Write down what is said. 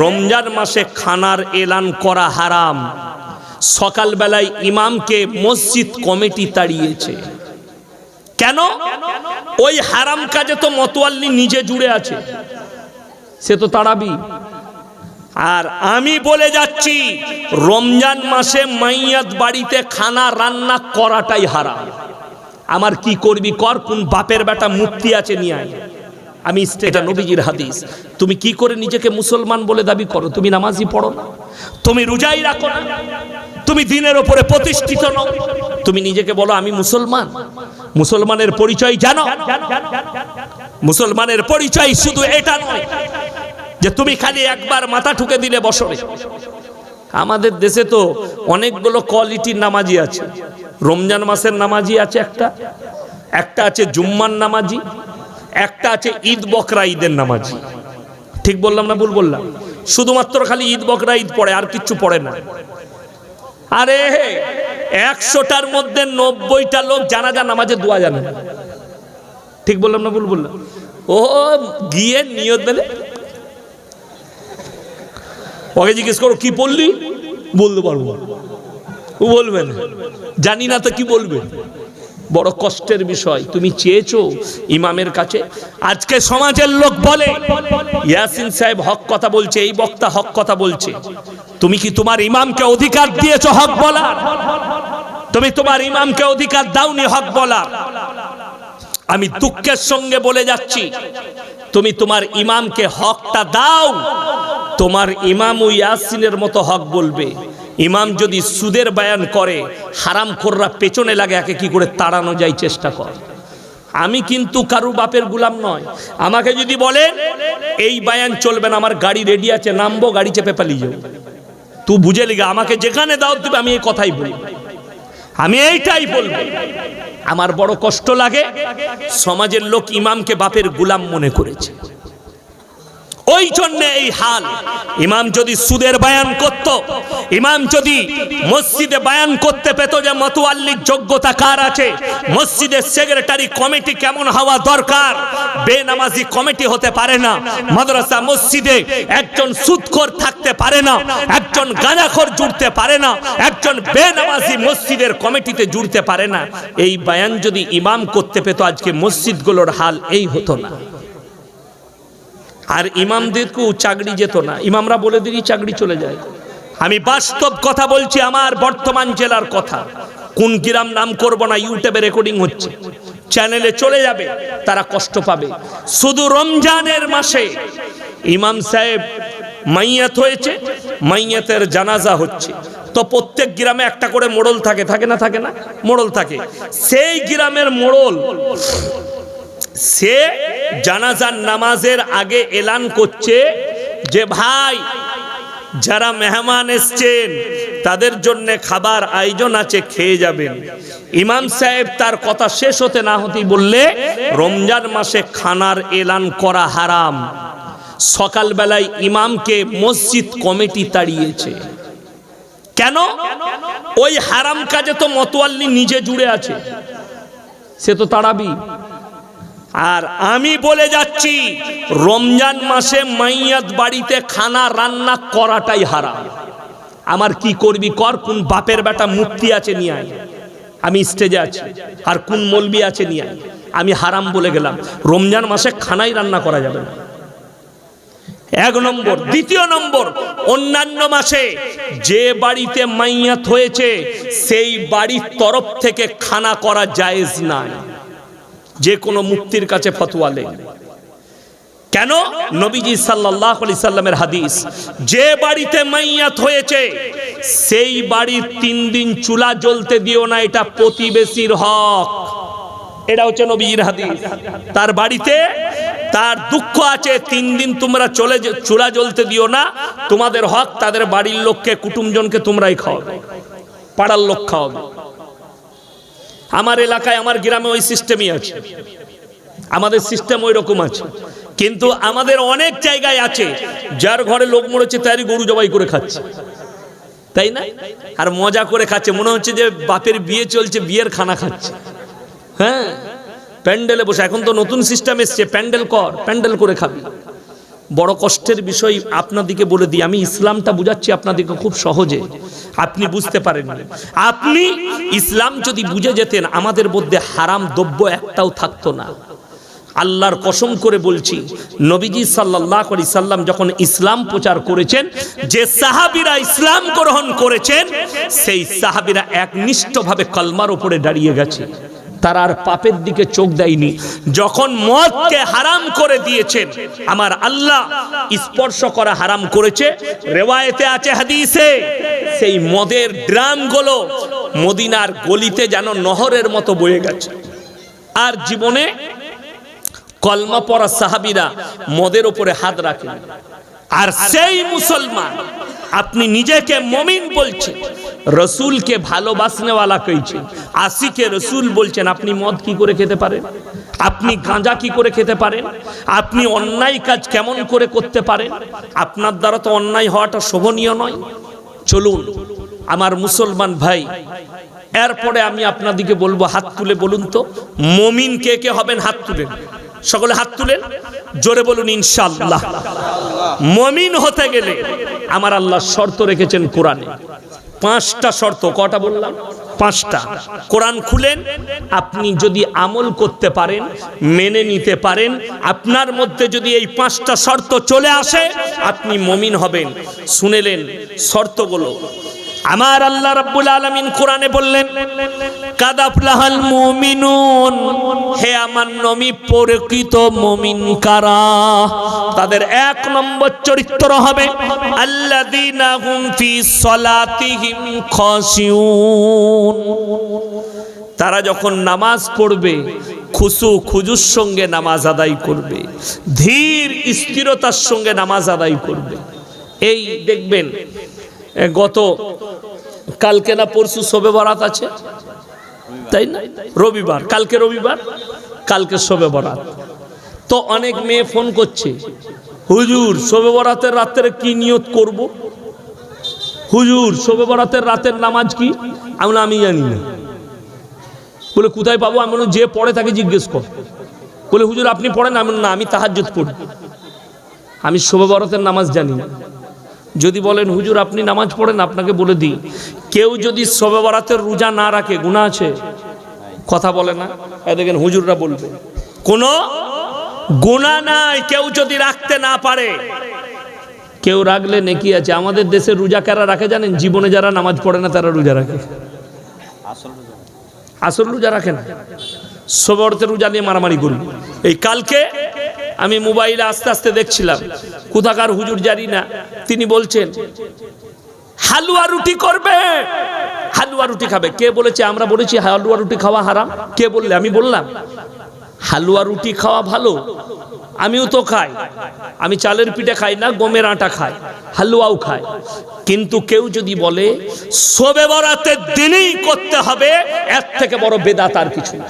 রমজান মাসে খানার এলান করা হারাম। সকালবেলায় ইমামকে মসজিদ কমিটি তাড়িয়েছে। কেন? ওই হারাম কাজে তো মতোয়াল্লি নিজে জুড়ে আছে। সে তো তাড়াবি। আর আমি বলে যাচ্ছি, রমজান মাসে মাইয়াত বাড়িতে খানা রান্না করাটাই হারাম। আমার কি করবি কর, কোন বাপের বেটা মুক্তি আছে নিয়ে আয়। আমি এটা নবীজির হাদিস। তুমি কি করে নিজেকে মুসলমান বলে দাবি করো? তুমি নামাজই পড়ো না? তুমি রোজাই রাখো না? তুমি দিনের ওপরে প্রতিষ্ঠিত নও? তুমি নিজেকে বলো, আমি মুসলমান। মুসলমানের পরিচয় জানো? মুসলমানের পরিচয় শুধু এটা নয়, যে তুমি খালি একবার মাথা ঠুকে দিলে বসরে আমাদের দেশে তো অনেকগুলো কোয়ালিটির নামাজি আছে। রমজান মাসের নামাজি আছে একটা একটা আছে জুম্মার নামাজি একটা আছে ঈদ বকরা, ঈদের নামাজ। ঠিক বললাম না ভুল বললাম? শুধুমাত্র খালি ঈদ বকরা, ঈদ পড়ে, আর কিচ্ছু পড়ে না। আরে, একশোটার মধ্যে নব্বইটা লোক জানা জানাজা, নামাজে দোয়া জানে। ঠিক বললাম না ভুল বললাম? ও, গিয়ে নিয়ত মেলে ওকে জিজ্ঞেস করো, কি পড়লি বলতে পারব। ও বলবে না। জানি না তো কি বলবে। বড় কষ্টের বিষয়। তুমি চেয়েছো ইমামের কাছে? আজকে সমাজের লোক বলে, ইয়াসিন সাহেব হক কথা বলছে, এই বক্তা হক কথা বলছে। তুমি কি তোমার ইমামকে অধিকার দিয়েছ হক বলা? তুমি তোমার ইমামকে অধিকার দাওনি হক বলা? আমি দুঃখের সঙ্গে বলে যাচ্ছি, তুমি তোমার ইমামকে হকটা দাও, তোমার ইমাম ইয়াসিনের মতো হক বলবে। ইমাম যদি সুদের বায়ান করে হারাম খোররা পেছনে লাগে, একে কি করে তাড়ানো যায় চেষ্টা কর। আমি কিন্তু কারু বাপের গুলাম নয়। আমাকে যদি বলে, এই বায়ান চলবে না, আমার গাড়ি রেডি আছে, নামবো, গাড়ি চেপে পালিয়ে যাব। তুই বুঝে লিগা, আমাকে যেখানে দাও দিবে আমি এই কথাই বলি। আমি এইটাই বলব। আমার বড় কষ্ট লাগে, সমাজের লোক ইমামকে বাপের গুলাম মনে করেছে। ওই জন্য এই হাল। ইমাম যদি সুদের বায়ান করত, ইমাম যদি মসজিদে বায়ান করতে পেত যে মতোয়াল্লির যোগ্যতা কার আছে, মসজিদের সেক্রেটারি কমিটি কেমন হওয়া দরকার? বেনামাজি কমিটি হতে পারে না, মাদ্রাসা মসজিদে একজন সুদখোর থাকতে পারে না, একজন গাঁজাখোর জুড়তে পারে না, একজন বেনামাজি মসজিদের কমিটিতে জুড়তে পারে না। এই বায়ান যদি ইমাম করতে পেত, আজকে মসজিদগুলোর হাল এই হতো না। আর ইমামদেরকেও চাকরি যেত না। ইমামরা বলে দিলি, চাকরি চলে যায়। আমি বাস্তব কথা বলছি, আমার বর্তমান জেলার কথা। কোন গ্রাম নাম করব না ইউটিউবে রেকর্ডিং হচ্ছে। চ্যানেলে চলে যাবে, তারা কষ্ট পাবে। শুধু রমজানের মাসে ইমাম সাহেব মাইয়াত হয়েছে, মাইয়াতের জানাজা হচ্ছে। তো প্রত্যেক গ্রামে একটা করে মোড়ল থাকে থাকে না থাকে না? মোড়ল থাকে। সেই গ্রামের মোড়ল সে জানাজার নামাজের আগে এলান করছে যে ভাই, যারা মেহমান এসছেন, তাদের জন্য খাবার আয়োজন আছে, খেয়ে যাবেন। ইমাম সাহেব তার কথা শেষ হতে না হতেই বললে, রমজান মাসে খানার এলান করা হারাম। সকালবেলায় ইমামকে মসজিদ কমিটি তাড়িয়েছে। কেন? ওই হারাম কাজে তো মতোয়াল্লি নিজে জুড়ে আছে। সে তো তাড়াবি আর আমি বলে যাচ্ছি, রমজান মাসে মাইয়াত বাড়িতে খানা রান্না করাটাই হারাম। আমার কি করবি কর, কোন বাপের বেটা মুক্তি আছে নিয়ে আমি স্টেজে আছি, আর কোন মলবি আছে নিয়ে আয়। আমি হারাম বলে গেলাম, রমজান মাসে খানাই রান্না করা যাবে না। এক নম্বর। দ্বিতীয় নম্বর, অন্যান্য মাসে যে বাড়িতে মাইয়াত হয়েছে, সেই বাড়ির তরফ থেকে খানা করা জায়েজ নাই। যে কোনো মুক্তির কাছে ফতোয়া লেন কেন? নবীজি সাল্লাহ আলি সাল্লামের হাদিস, যে বাড়িতে মাইয়াত হয়েছে, সেই বাড়ির তিন দিন চুলা জ্বলতে দিও না, এটা প্রতিবেশীর হক। এটা হচ্ছে নবীজির হাদিস। তার বাড়িতে তার দুঃখ আছে, তিন দিন তোমরা চলে চুলা জ্বলতে দিও না, তোমাদের হক, তাদের বাড়ির লোককে, কুটুমজনকে তোমরাই খাওয়াবে। পাড়ার লোক খাওয়াবে। আমার এলাকায়, আমার গ্রামে ওই সিস্টেমই আছে। আমাদের সিস্টেম ওই রকম আছে। কিন্তু আমাদের অনেক জায়গায় আছে, যার ঘরে লোক মরেছে, তারই গরু জবাই করে খাচ্ছে। তাই না? আর মজা করে খাচ্ছে। মনে হচ্ছে যে বাপের বিয়ে চলছে, বিয়ের খানা খাচ্ছে। হ্যাঁ? প্যান্ডেলে বসে। এখন তো নতুন সিস্টেম এসছে। প্যান্ডেল কর, প্যান্ডেল করে খাবি। বড় কষ্টের বিষয় আপনাদিকে বলে দিই, আমি ইসলামটা বুঝাচ্ছি আপনাদিকে খুব সহজে। আপনি বুঝতে পারেন আপনি ইসলাম যদি বুঝে যেতেন, আমাদের মধ্যে হারাম দ্রব্য একটাও থাকতো না। আল্লাহর কসম করে বলছি, নবীজি সাল্লাহ করি সাল্লাম যখন ইসলাম প্রচার করেছেন, যে সাহাবিরা ইসলাম গ্রহণ করেছেন, সেই সাহাবিরা একনিষ্ঠভাবে কলমার উপরে দাঁড়িয়ে গেছে। তারা আর পাপের দিকে চোখ দেয়নি। যখন মদকে হারাম করে দিয়েছেন, আমার আল্লাহ স্পর্শ করা হারাম করেছে। রেওয়ায়েতে আছে হাদিসে, সেই মদের ড্রামগুলো মদিনার গলিতে যেন নহরের মতো বয়ে গেছে। আর জীবনে কলমা পড়া সাহাবিরা মদের উপরে হাত রাখেন। আর সেই মুসলমান আপনি নিজেকে মমিন বলছেন। রসুলকে ভালোবাসনেওয়ালা কইছেন আসিকে রসুল বলছেন, আপনি মদ কি করে খেতে পারেন? আপনি গাঁজা কি করে খেতে পারেন? আপনি অন্যায় কাজ কেমন করে করতে পারেন? আপনার দ্বারা তো অন্যায় হওয়াটা শোভনীয় নয়। চলুন, আমার মুসলমান ভাই, এরপরে আমি আপনাদিকে বলব, হাত তুলে বলুন তো, মমিন কে কে হবেন হাত তুলেন সকলে হাত তুলেন। জোরে বলুন ইনশাল্লাহ মমিন হতে গেলে আমার আল্লাহ শর্ত রেখেছেন কোরআনে। পাঁচটা শর্ত, কটা বললাম? পাঁচটা। কোরআন খুলেন, আপনি যদি আমল করতে পারেন, মেনে নিতে পারেন, আপনার মধ্যে যদি এই পাঁচটা শর্ত চলে আসে, আপনি মমিন হবেন। শুনেলেন শর্তগুলো। আমার আল্লাহ রাব্বুল আলামিন কোরআনে বললেন কাদাফলাহাল মুমিনুন। হে আমার নবী, প্রকৃত মুমিন কারা? তাদের এক নম্বর চরিত্র হবে, আল্লাযীনা হুম ফি সলাতিহিম খাশিউন। তারা যখন নামাজ পড়বে খুশু খুজুর সঙ্গে নামাজ আদায় করবে, ধীর স্থিরতার সঙ্গে নামাজ আদায় করবে। এই দেখবেন গত কালকে না পরশু শোবে বরাত আছে? তাই না? রবিবার। কালকে রবিবার? কালকে শোবে বরাত। তো অনেক মেয়ে ফোন করছে, হুজুর, শোবে বরাতের রাত্রে কি নিয়ত করব? হুজুর, শোবে বরাতের রাতের নামাজ কি? আমি আমি জানি না। বলে, কোথায় পাবো? আমি যে পড়ে তাকে জিজ্ঞেস কর। বলে, হুজুর, আপনি পড়েন? আমি না, আমি তাহাজ্জুদ পড়ি। আমি শোবে বরাতের নামাজ জানি না। যদি বলেন হুজুর আপনি নামাজ পড়েন আপনাকে বলে দিই। কেউ যদি শবে বরাতের রোজা না রাখে গুণা আছে? কথা বলে না? দেখেন হুজুররা বলবে কোনো গুণা নাই কেউ যদি রাখতে না পারে। কেউ রাখলে নেকি আছে? আমাদের দেশে রোজা কারা রাখে জানেন? জীবনে যারা নামাজ পড়ে না তারা রোজা রাখে। আসল রোজা রাখে। না। সবরতে রোজা নিয়ে মারামারি করব এই কালকে আমি মোবাইলে আস্তে আস্তে দেখছিলাম। কোথাকার হুজুর জানি না। তিনি বলছেন, হালুয়া রুটি করবে? হালুয়া রুটি খাবে। কে বলেছে? আমরা বলেছি, হালুয়া রুটি খাওয়া হারাম। কে বললে? আমি বললাম, হালুয়া রুটি খাওয়া ভালো, আমিও তো খাই। আমি চালের পিঠে খাই না, গমের আটা খাই, হালুয়াও খাই। কিন্তু কেউ যদি বলে শোবে বরাতের দিনেই করতে হবে, এর থেকে বড় বেদাত আর কিছু না।